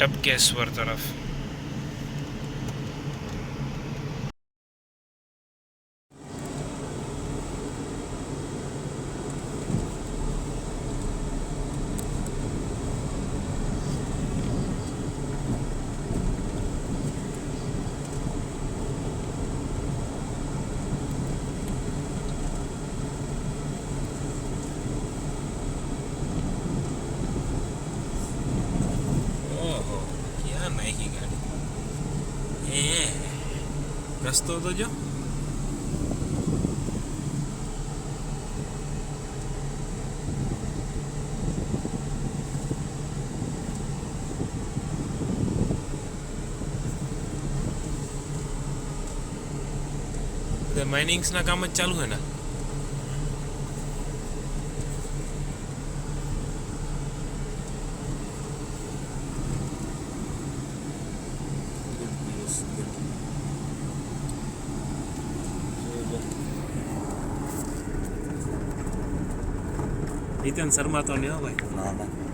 ટપકેશ્વર તરફ ઓહો ક્યાં નાખી ગાડી એ રસ્તો તો જો માઇનિંગ્સના કામ જ ચાલુ હે ને નીતિન શર્મા તો નહીં ભાઈ ના ના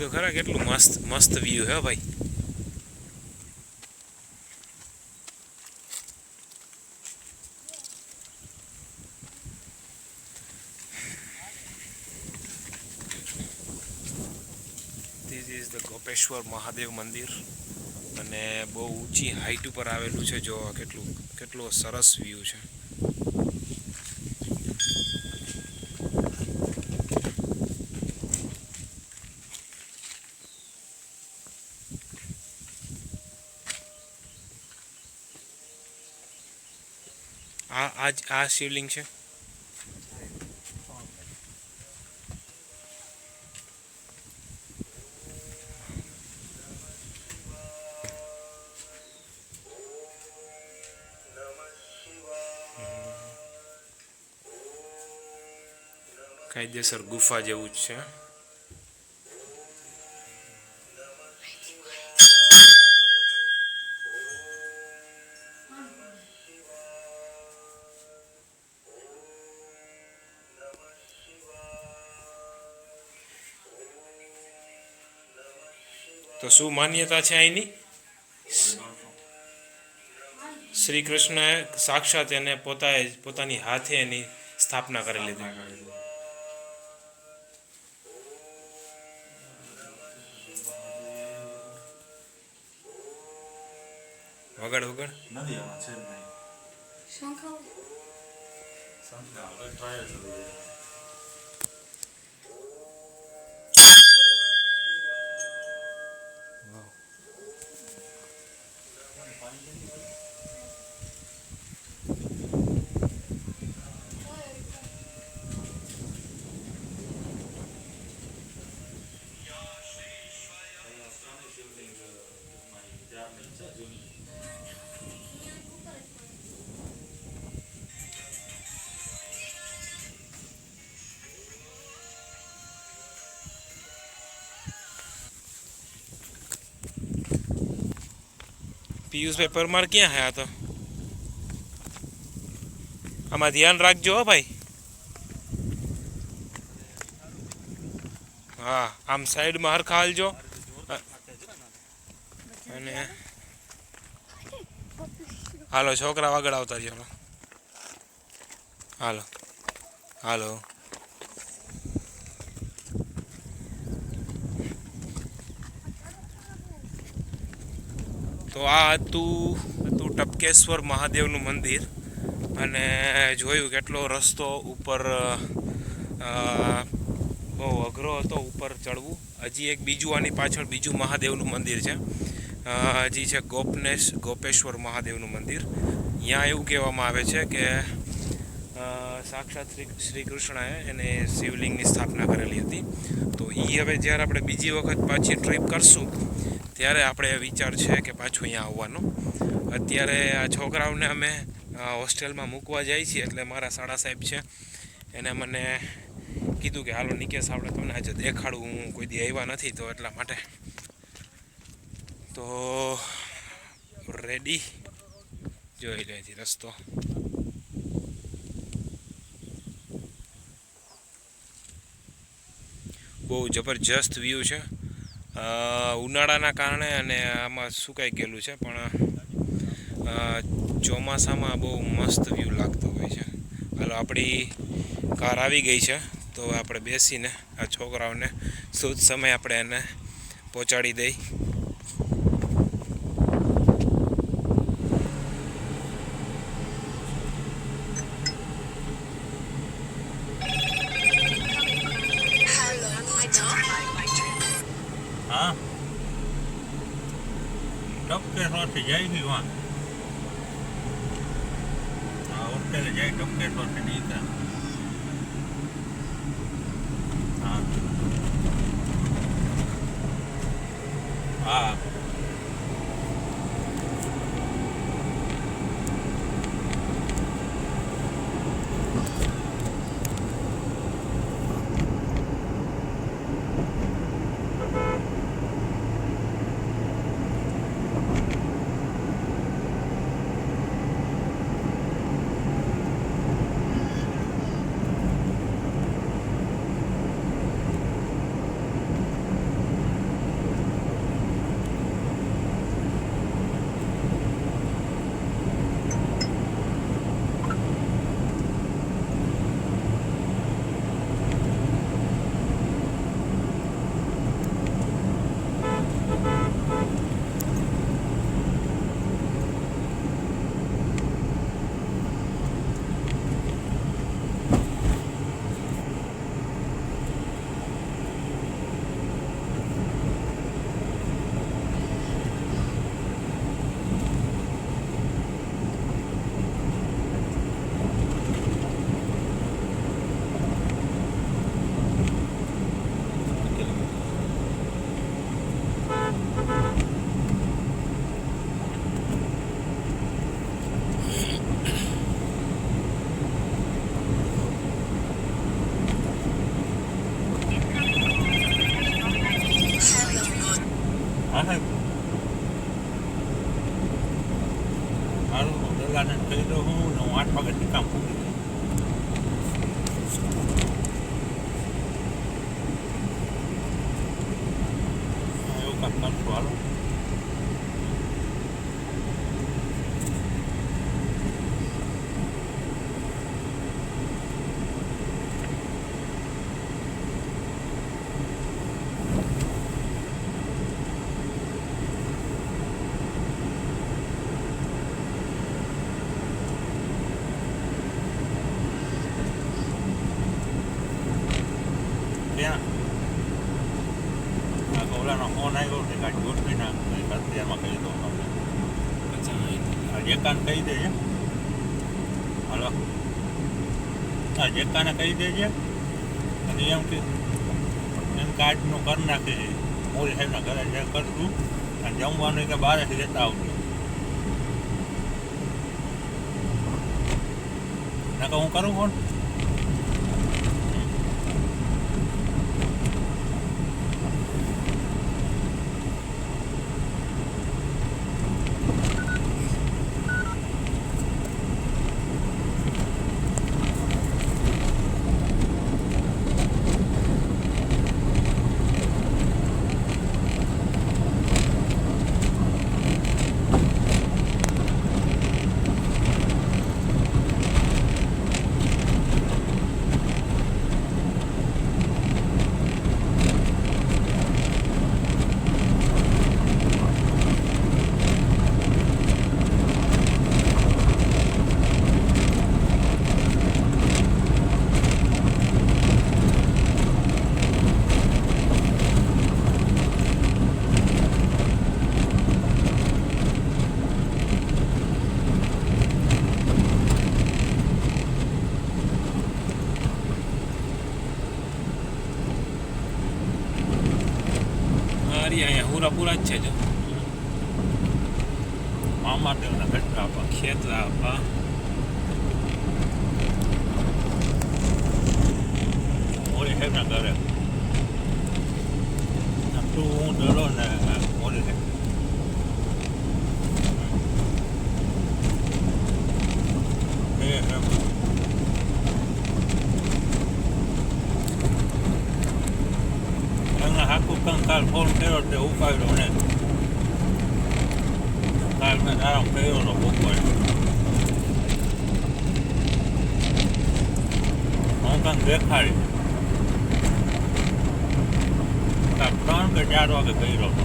તો ખરા કેટલું મસ્ત મસ્ત વ્યૂ હે ભાઈ. This is the Gopeshwar Mahadev મંદિર અને બહુ ઊંચી હાઈટ ઉપર આવેલું છે, જો કેટલું, કેટલો સરસ વ્યૂ છે. આ આ શિવલિંગ છે. કાયદેસર ગુફા જેવું જ છે. તો શું માન્યતા છે અહીંની? શ્રી કૃષ્ણએ સાક્ષાત એને પોતાએ પોતાની હાથે એની સ્થાપના કરી લીધી. વગડ વગડ. નથી આમાં પેપર માર ક્યાં હે આ તો? આમાં ધ્યાન રાખજો હો ભાઈ. હા, આમ સાઈડમાં હરખા હાલજો. અને હાલો, છોકરા આગળ આવતા રહ્યો હાલો હાલો. તો આ હતું હતું ટપકેશ્વર મહાદેવનું મંદિર. અને જોયું કેટલો રસ્તો ઉપર બહુ અઘરો હતો ઉપર ચડવું. હજી એક બીજું આની પાછળ બીજું મહાદેવનું મંદિર છે. હજી છે ગોપનેશ, ગોપેશ્વર મહાદેવનું મંદિર. ત્યાં એવું કહેવામાં આવે છે કે સાક્ષાત શ્રી શ્રી કૃષ્ણએ એને શિવલિંગની સ્થાપના કરેલી હતી. તો એ હવે જ્યારે આપણે બીજી વખત પાછી ટ્રીપ કરશું, ત્યારે આપણે વિચાર છે કે પાછું અહીંયા આવવાનો. અત્યારે આ છોકરાઓને અમે હોસ્ટેલમાં મૂકવા જાય છીએ, એટલે મારા સાડા સાહેબ છે. એને મને કીધું કે, હાલો નિકેશ, આપણે તમને આજે દેખાડું, હું કોઈ દી આવ્યા નથી, તો એટલા માટે તો રેડી જોઈ લે છે રસ્તો. બહુ જબરજસ્ત વ્યૂ છે. ઉનાળાના કારણે અને આમાં સુકાઈ ગયેલું છે, પણ ચોમાસામાં બહુ મસ્ત વ્યૂ લાગતો હોય છે. હાલો આપણી કાર આવી ગઈ છે, તો આપણે બેસીને આ છોકરાઓને શુદ્ધ સમય આપણે એને પહોંચાડી દઈ. ટપકેશ્વરથી જાય છે વાં હા હોસ્ટેલે જાય ટપકેશ્વરથી નીકળે હા હાલો. આ જેકાને કહી દેજે. અને એમ કે, એમ કાર્ડનું કરી નાખી મોરી સાહેબના ઘરે જે કરશું અને જમવાનું કે બહારથી લેતા આવજો નકર હું કરું ફોન જ છે જો. મામા દેવના ઘટરા આપા, ખેતરા આપા. મોરી સાહેબના ઘરે. તું હું ડરો ને મોરી સાહેબ એ એમ એમને હાકું કંકાલ ફોન કર્યો તે ઉપાડ્યો ને કાલ મેં આરામ કર્યો તો બપોરે હું કંઈક દેખાડી કાંઈક ત્રણ કે ચાર હતો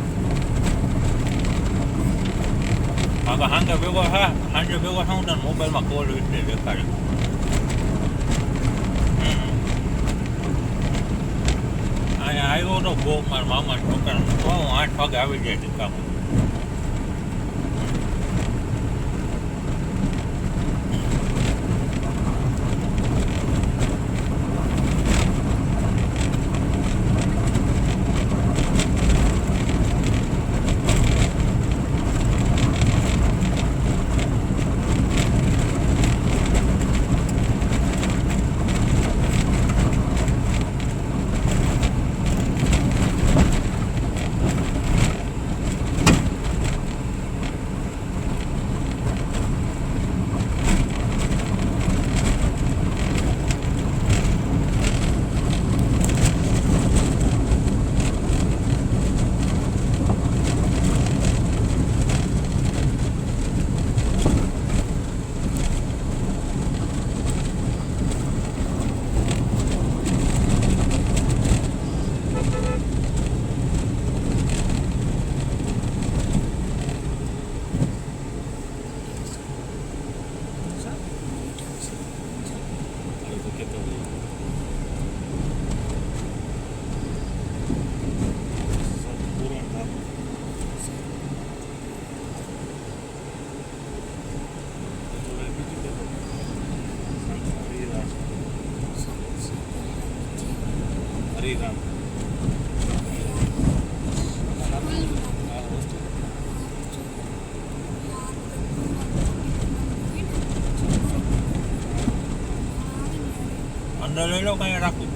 આગળ સાંજે ભેગો હા સાંજે ભેગો થાઉં તને મોબાઈલમાં કોલ વિશે દેખાડ્યો હમ. અહીંયા આવ્યો તો બહુ મારા મામા તો હું આઠ વાગે આવી જાય હરિરામ અંદર લઈ લો કઈ રાખું.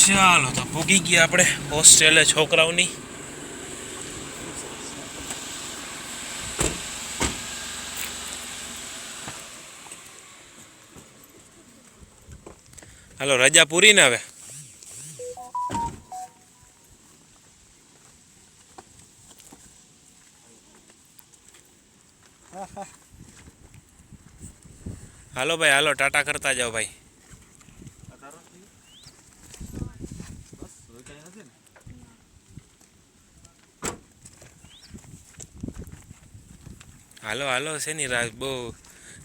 ચાલો તો પૂગી ગયા આપણે હોસ્ટેલે છોકરાઓની. હાલો, રજા પૂરી ને હવે? હાલો ભાઈ, હાલો, ટાટા કરતા જાઓ ભાઈ. હાલો હાલો છે ની રાજ બહુ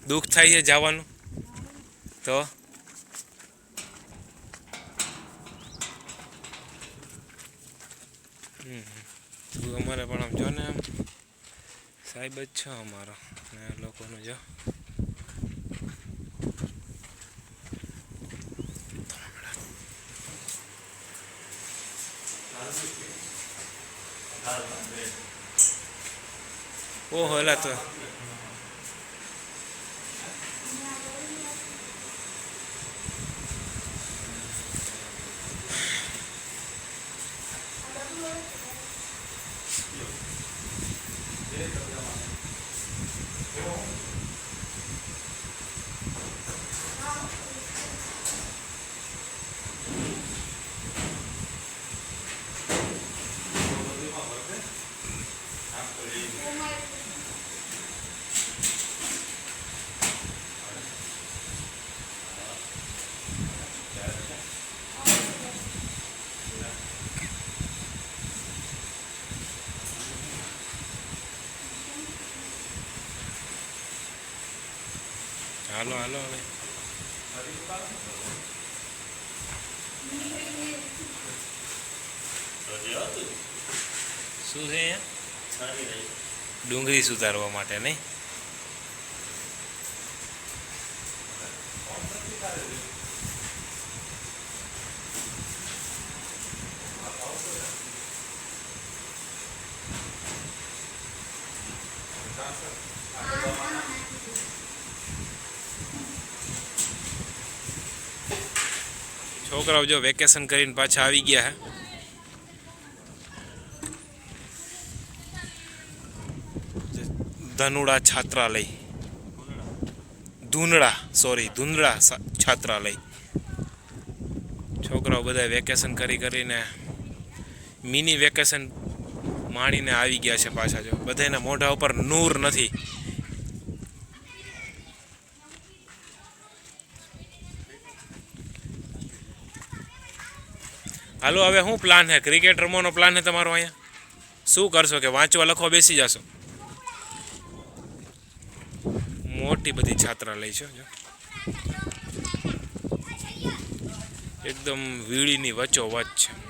દુઃખ થાય છે જવાનું. તો? તું અમારે પણ આમ જો ને આમ સાહેબ જ છો અમારો. ને લોકોનું જો. ઓહો એલા તો. હાલો હાલો. હવે શું છે અહીંયા? ડુંગળી સુધારવા માટે નહીં? છોકરાઓ જો વેકેશન કરીને પાછા આવી ગયા હે. ધનુડા છાત્રાલય. ધૂંધળા સોરી ધૂંધળા છાત્રાલય. છોકરાઓ બધા વેકેશન કરી કરીને મિની વેકેશન માણીને આવી ગયા છે પાછા જો. બધાના મોઢા ઉપર નૂર નથી. હાલો, હવે શું પ્લાન છે? ક્રિકેટ રમવાનો પ્લાન છે તમારો અહીંયા? શું કરશો કે વાંચવા, લખવા બેસી જશો? મોટી બધી છાત્રાલય છે, જો. એકદમ વીડીની વચ્ચો વચ્ચ છે.